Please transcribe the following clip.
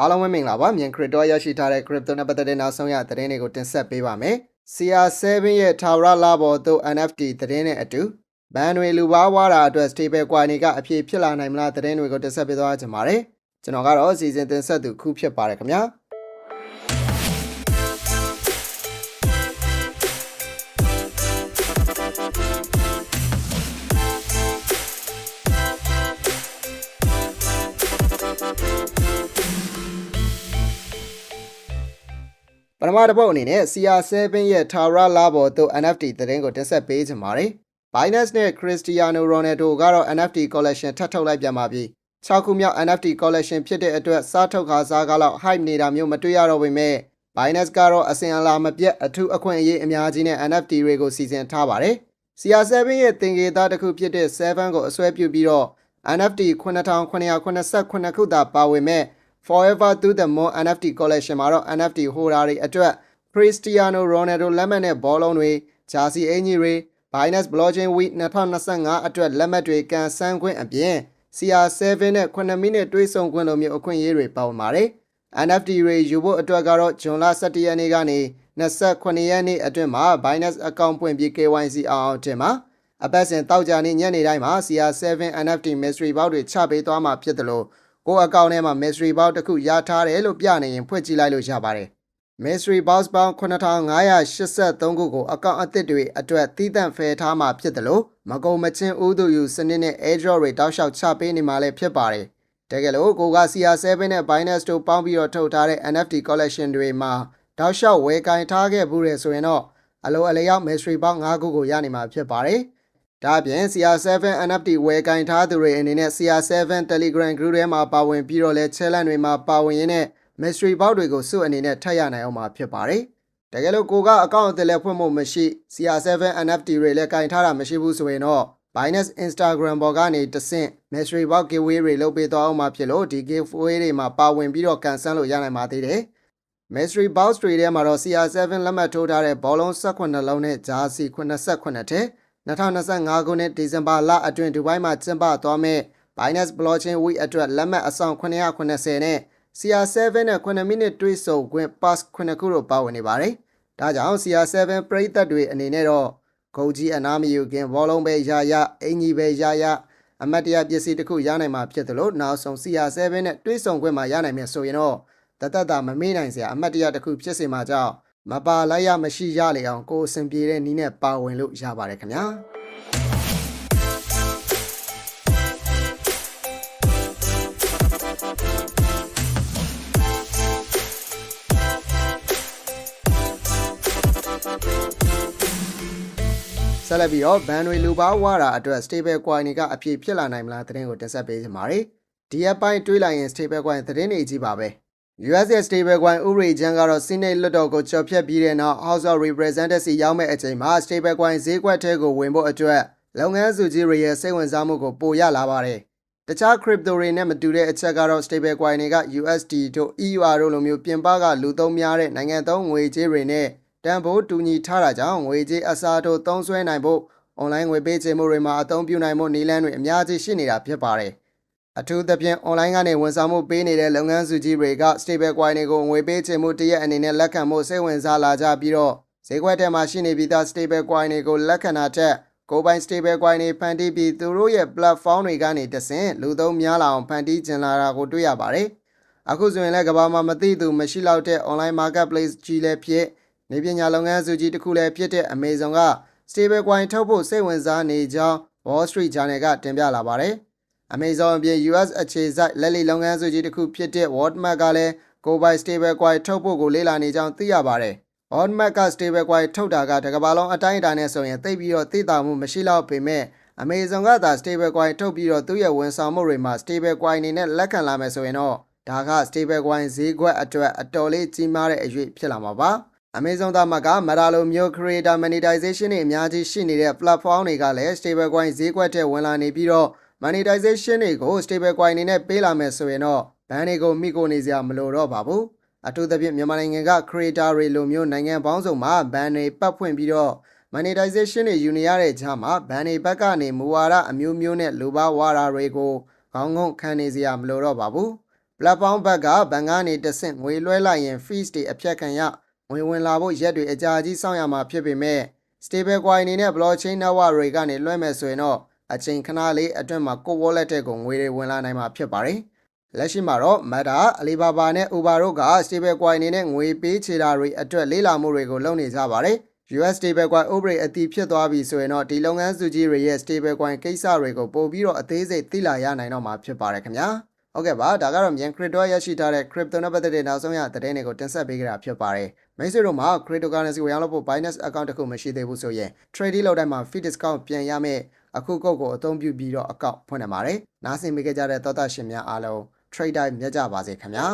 အားလုံးပဲမင်္ဂလာပါမြန် crypto ရရှိထားတဲ့ crypto နဲ့ပတ်သက်တဲ့နောက်ဆုံးရသတင်းတွေကိုတင်ဆက်ပေးပါမယ် CR7 ရဲ့ထာဝရလာဘော်သို့ NFT သတင်းနဲ့အတူဘန်တွေလူပါဝါတာအတွက် stable coin တွေကအဖြစ်ဖြစ်လာနိုင်မလားသတင်းတွေကိုတင်ဆက်ပေးသွားကြပါမယ်ကျွန်တော်ကတော့စီစဉ်တင်ဆက်သူခုဖြစ်ပါတယ်ခင်ဗျာ ထမတစ်ပုတ်အနေနဲ့ CR7 ရဲ့ Tara လာဘော်သို့ NFT သတင်းကိုတင်ဆက်ပေးချင်ပါတယ်။ Binance နဲ့ Cristiano Ronaldo ကတော့ NFT collection ထပ်ထုတ်လိုက်ပြန်ပါပြီ။6ခုမြောက် NFT collection ဖြစ်တဲ့အတွက်စားထုတ်ခါစားကားလောက် hype နေတာမျိုးမတွေ့ရတော့ပေမဲ့ Binance ကတော့အစဉ်အလာမပြတ်အထူးအခွင့်အရေးအများကြီးနဲ့ NFT တွေကိုစီစဉ်ထားပါတယ်။ CR7 ရဲ့သင်္ကေတတစ်ခုဖြစ်တဲ့7ကိုအစွဲပြုပြီးတော့ NFT 9989ခုသာပါဝင်မဲ့ Forever to the Moon NFT collection မှာတော့ NFT holder တွေအတွက် Cristiano Ronaldo လက်မှတ်နဲ့ဘောလုံးတွေဂျာစီအင်ကြီးတွေ Binance Blockchain Week 2025အတွက်လက်မှတ်တွေကန်ဆန်းခွင့်အပြင် CR7 နဲ့9မိနစ်တွေးဆုံခွင့်လိုမျိုးအခွင့်အရေးတွေပါဝင်ပါတယ်။ NFT တွေယူဖို့အတွက်ကတော့ဇွန်လ17ရက်နေ့ကနေ28ရက်နေ့အတွင်းမှာ Binance account ဖွင့်ပြီး KYC အောင်အောင်တင်ပါအပတ်စဉ်တောက်ကြနေ့ညနေတိုင်းမှာ CR7 NFT mystery box တွေချပေးသွားမှာဖြစ်တယ်လို့ ကိုယ့်အကောင့်ထဲမှာ mystery box တစ်ခုရထားတယ်လို့ပြနေရင်ဖွင့်ကြည့်လိုက်လို့ရပါတယ်။ mystery box ပေါင်း9583ခုကိုအကောင့်အသစ်တွေအတွက်တည်တံ့ဖယ်ထားမှာဖြစ်တယ်လို့မကုံမချင်းဦးသူယူစနစ်နဲ့ airdrop တွေတောက်လျှောက်ချပေးနေမှာလည်းဖြစ်ပါတယ်။တကယ်လို့ကိုက CR7 နဲ့ Binance တို့ပေါင်းပြီးတော့ထုတ်ထားတဲ့ NFT collection တွေမှာတောက်လျှောက်ဝယ်ကင်ထားခဲ့ဘူးတယ်ဆိုရင်တော့အလိုအလျောက် mystery box 5ခုကိုရနိုင်မှာဖြစ်ပါတယ်။ ဒါအပြင် CR7 NFT ဝယ်ကင်ထားသူတွေအနေနဲ့ CR7 Telegram group ထဲမှာပါဝင်ပြီးတော့လဲ challenge တွေမှာပါဝင်ရင်းနဲ့ mystery box တွေကိုစုအနေနဲ့ထပ်ရနိုင်အောင်မှာဖြစ်ပါတယ်။တကယ်လို့ကိုကအကောင့်အသစ်လည်းဖွင့်ဖို့မရှိ CR7 NFT တွေလည်းကင်ထားတာမရှိဘူးဆိုရင်တော့ Binance Instagram ပေါ်ကနေတဆင့် mystery box giveaway တွေလုပ်ပေးသွားအောင်မှာဖြစ်လို့ဒီ giveaway တွေမှာပါဝင်ပြီးတော့ကန်ဆန်းလို့ရနိုင်ပါသေးတယ်။ mystery box တွေထဲမှာတော့ CR7 လက်မှတ်ထိုးထားတဲ့ဘောလုံး18လုံးနဲ့ဂျာစီ89ထဲ 2025ခုနှစ်ဒီဇင်ဘာလအတွင်းဒူဘိုင်းမှာကျင်းပသွားမဲ့ Binance Blockchain Week အတွက်လက်မှတ်အဆောင်990နဲ့ CR7 နဲ့9မိနစ်တွေးဆုံခွင့် pass 9ခုတို့ပါဝင်နေပါတယ်။ဒါကြောင့် CR7 ပရိသတ်တွေအနေနဲ့တော့ဂုတ်ကြီးအနာမယူခင်ဘောလုံးပဲရရအင်ကြီးပဲရရအမတ်တရပစ္စည်းတစ်ခုရနိုင်မှာဖြစ်တယ်လို့နောက်ဆုံး CR7 နဲ့တွေးဆုံခွင့်မှာရနိုင်မယ်ဆိုရင်တော့တသက်တာမမေ့နိုင်စရာအမတ်တရတစ်ခုဖြစ်စေမှာကြောင့် မပါလိုက်ရမရှိရလေအောင်ကိုယ်အစဉ်ပြေတဲ့နီးနဲ့ပါဝင်လို့ရပါတယ်ခင်ဗျာ။ဆက်လက်ပြီးတော့ဘန်တွေလူပါဝါတာအတွက် stable coin တွေကအပြည့်ဖြစ်လာနိုင်မလားသတင်းကိုတင်ဆက်ပေးချင်ပါတယ်။ဒီအပိုင်းတွေးလိုက်ရင် stable coin သတင်းတွေကြီးပါပဲ။ US stable coin ဥရိချန်ကတော့စီနေလွတ်တော်ကိုကြော်ဖြတ်ပြီးတဲ့နောက် House of Representatives ရောက်မဲ့အချိန်မှာ stable coin ဈေးကွက်ထဲကိုဝင်ဖို့အတွက်လုပ်ငန်းစုကြီးတွေရဲ့စိတ်ဝင်စားမှုကိုပိုရလာပါတယ်။တခြား crypto တွေနဲ့မတူတဲ့အချက်ကတော့ stable coin တွေက USD တို့ EUR တို့လိုမျိုးပြင်ပကလူသုံးများတဲ့နိုင်ငံသုံးငွေကြေးတွေနဲ့တန်ဖိုးတူညီထားတာကြောင့်ငွေကြေးအစားထိုးသုံးစွဲနိုင်ဖို့ online ငွေပေးချေမှုတွေမှာအသုံးပြုနိုင်မှုနည်းလမ်းတွေအများကြီးရှိနေတာဖြစ်ပါတယ်။ အထူးသဖြင့် online ကနေဝန်ဆောင်မှုပေးနေတဲ့လုပ်ငန်းစုကြီးတွေက stable coin တွေကိုငွေပေးချေမှုတရက်အနေနဲ့လက်ခံမှုစိတ်ဝင်စားလာကြပြီးတော့ဈေးကွက်ထဲမှာရှိနေပြီးသား stable coin တွေကိုလက်ခံတာထက်ကိုယ်ပိုင် stable coin တွေဖန်တီးပြီးသူတို့ရဲ့ platform တွေကနေတဆင့်လူသုံးများလာအောင်ဖန်တီးကျင်လာတာကိုတွေ့ရပါတယ်။အခုဆိုရင်လည်းကမ္ဘာမှာမသိသူမရှိလောက်တဲ့ online marketplace ကြီးလည်းဖြစ်နေပညာလုပ်ငန်းစုကြီးတစ်ခုလည်းဖြစ်တဲ့ Amazon က stable coin ထုတ်ဖို့စိတ်ဝင်စားနေကြောင်း Wall Street Journal ကတင်ပြလာပါတယ်။ Amazon အပြင် US အခြေစိုက်လက်လီလုပ်ငန်းစုကြီးတစ်ခုဖြစ်တဲ့ Walmart ကလည်းကိုယ်ပိုင် stable coin ထုတ်ဖို့ကိုလေ့လာနေကြောင်းသိရပါတယ်။ Walmart က stable coin ထုတ်တာကတကမ္ဘာလုံးအတိုင်းအတာနဲ့ဆိုရင်သိပ်ပြီးတော့သိတာမှုမရှိတော့ပေမဲ့ Amazon ကသာ stable coin ထုတ်ပြီးတော့သူ့ရဲ့ဝန်ဆောင်မှုတွေမှာ stable coin အနေနဲ့လက်ခံလာမယ်ဆိုရင်တော့ဒါက stable coin ဈေးကွက်အတွက်အတော်လေးကြီးမားတဲ့အရွေ့ဖြစ်လာမှာပါ။ Amazon သားမကမတာလိုမျိုး creator monetization တွေအများကြီးရှိနေတဲ့ platform တွေကလည်း stable coin ဈေးကွက်ထဲဝင်လာနေပြီးတော့ monetization တွေကို stable coin အနေနဲ့ပေးလာမယ်ဆိုရင်တော့ဘဏ်တွေကိုမိကိုနေစရာမလိုတော့ပါဘူးအထူးသဖြင့်မြန်မာနိုင်ငံက creator တွေလိုမျိုးနိုင်ငံပေါင်းစုံမှာဘဏ်တွေပတ်ဖွင့်ပြီးတော့ monetization တွေယူနေရတဲ့ကြားမှာဘဏ်တွေဘက်ကနေမူဝါဒအမျိုးမျိုးနဲ့လူပါဝါဒတွေကိုခေါင်းငုံခံနေစရာမလိုတော့ပါဘူး platform ဘက်ကဘဏ်ကနေတဆင့်ငွေလွှဲလိုက်ရင် fees တွေအဖြတ်ခံရငွေဝင်လာဖို့ရက်တွေအကြာကြီးစောင့်ရမှာဖြစ်ပေမဲ့ stable coin အနေနဲ့ blockchain network တွေကနေလွှဲမယ်ဆိုရင်တော့ အချိန်ခဏလေးအတွင်းမှာကိုယ့် wallet တဲ့ကိုငွေတွေဝင်လာနိုင်မှာဖြစ်ပါတယ်လက်ရှိမှာတော့ Meta, Alibaba နဲ့ Uber တို့က stable coin အနေနဲ့ငွေပေးချေတာတွေအတွက်လေးလာမှုတွေကိုလုပ်နေကြပါတယ် US stable coin ဥပဒေအတည်ဖြစ်သွားပြီဆိုရင်တော့ဒီလုပ်ငန်းစုကြီးတွေရဲ့ stable coin ကိစ္စတွေကိုပို့ပြီးတော့အသေးစိတ်သိလာရနိုင်တော့မှာဖြစ်ပါတယ်ခင်ဗျာဟုတ်ကဲ့ပါဒါကတော့မြန် crypto ရရှိထားတဲ့ crypto နဲ့ပတ်သက်တဲ့နောက်ဆုံးရသတင်းတွေကိုတင်ဆက်ပေးကြတာဖြစ်ပါတယ်မိတ်ဆွေတို့မှာ cryptocurrency ဝယ်ရလို့ဖို့ Binance account တစ်ခုမရှိသေးဘူးဆိုရင် trading လုပ်တိုင်းမှာ fee discount ပြန်ရမယ် အခုကုတ်ကိုအသုံးပြုပြီးတော့ account ဖွင့်နေပါတယ်နားဆင်မိခဲ့ကြတဲ့သောတာရှင်များအားလုံး trader မြတ်ကြပါစေခင်ဗျာ